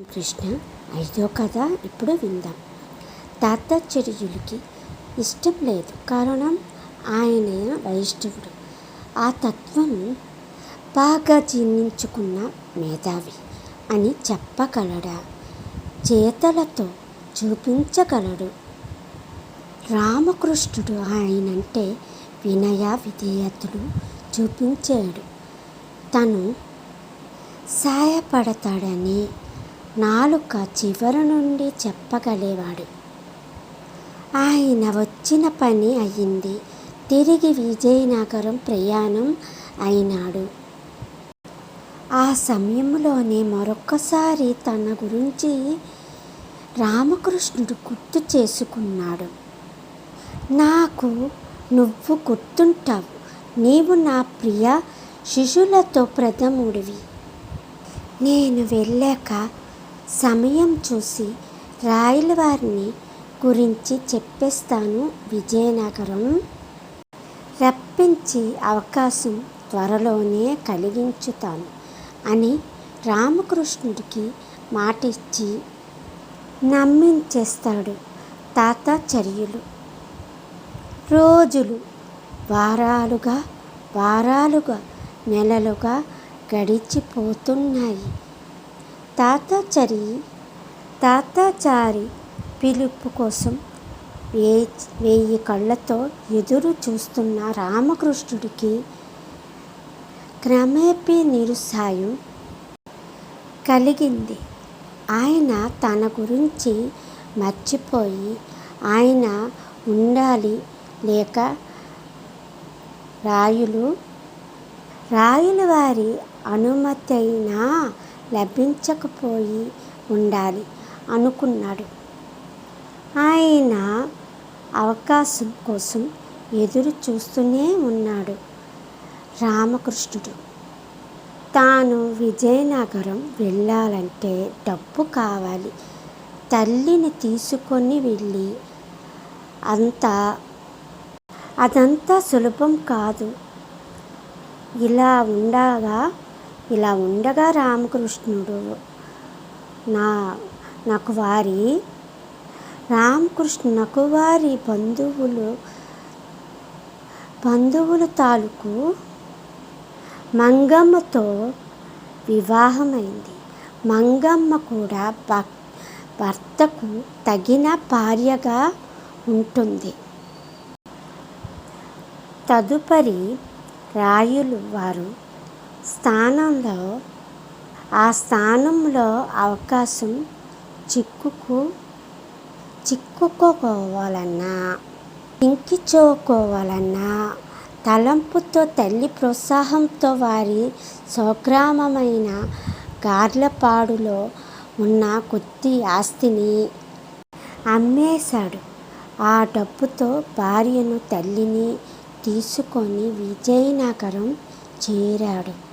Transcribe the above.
కృష్ణ ఐదో కథ ఇప్పుడు విందాం. తాతాచార్యులకి ఇష్టం లేదు. కారణం ఆయన వైష్ణవుడు ఆ తత్వం బాగా జీర్ణించుకున్న మేధావి అని చెప్పగలడా? చేతలతో చూపించగలడు. రామకృష్ణుడు ఆయనంటే వినయ విధేయతలు చూపించాడు. తను సాయపడతాడని నాలుక చివరి నుండి చెప్పగలేవాడు. ఆయన వచ్చిన పని అయ్యింది తిరిగి విజయనగరం ప్రయాణం అయినాడు. ఆ సమయంలోనే మరొక్కసారి తన గురించి రామకృష్ణుడు గుర్తు చేసుకున్నాడు. నాకు నువ్వు గుర్తుంటావు. నీవు నా ప్రియ శిశులతో ప్రథముడివి. నేను వెళ్ళాక సమయం చూసి రాయల వారిని గురించి చెప్పేస్తాను విజయనగరం. రప్పించి అవకాశం త్వరలోనే కలిగించుతాను అని రామకృష్ణుడికి మాట ఇచ్చి నమ్మించేస్తాడు తాతాచర్యులు. రోజులు వారాలుగా వారాలుగా నెలలుగా గడిచిపోతున్నాయి. తాతాచారి తాతాచారి పిలుపు కోసం వే వెయ్యి కళ్ళతో ఎదురు చూస్తున్న రామకృష్ణుడికి క్రమేపీ నిరుత్సాయం కలిగింది. ఆయన తన గురించి మర్చిపోయి ఆయన ఉండాలి లేక రాయులు రాయుల వారి అనుమతి అయినా లభించకపోయి ఉండాలి అనుకున్నాడు. ఆయన అవకాశం కోసం ఎదురు చూస్తూనే ఉన్నాడు రామకృష్ణుడు. తాను విజయనగరం వెళ్ళాలంటే డబ్బు కావాలి. తల్లిని తీసుకొని వెళ్ళి అంతా అదంతా సులభం కాదు. ఇలా ఉండగా ఇలా ఉండగా రామకృష్ణుడు నా నాకు వారి రామకృష్ణునకు వారి బంధువులు బంధువుల తాలూకు మంగమ్మతో వివాహమైంది. మంగమ్మ కూడా భర్తకు తగిన భార్యగా ఉంటుంది. తదుపరి రాయులు వారు స్థానంలో ఆ స్థానంలో అవకాశం చిక్కుకు చిక్కుకోవాలన్నా ఇంకిచోకోవాలన్నా తలంపుతో తల్లి ప్రోత్సాహంతో వారి స్వగ్రామమైన గార్లపాడులో ఉన్న కొద్ది ఆస్తిని అమ్మేశాడు. ఆ డబ్బుతో భార్యను తల్లిని తీసుకొని విజయనగరం చేరాడు.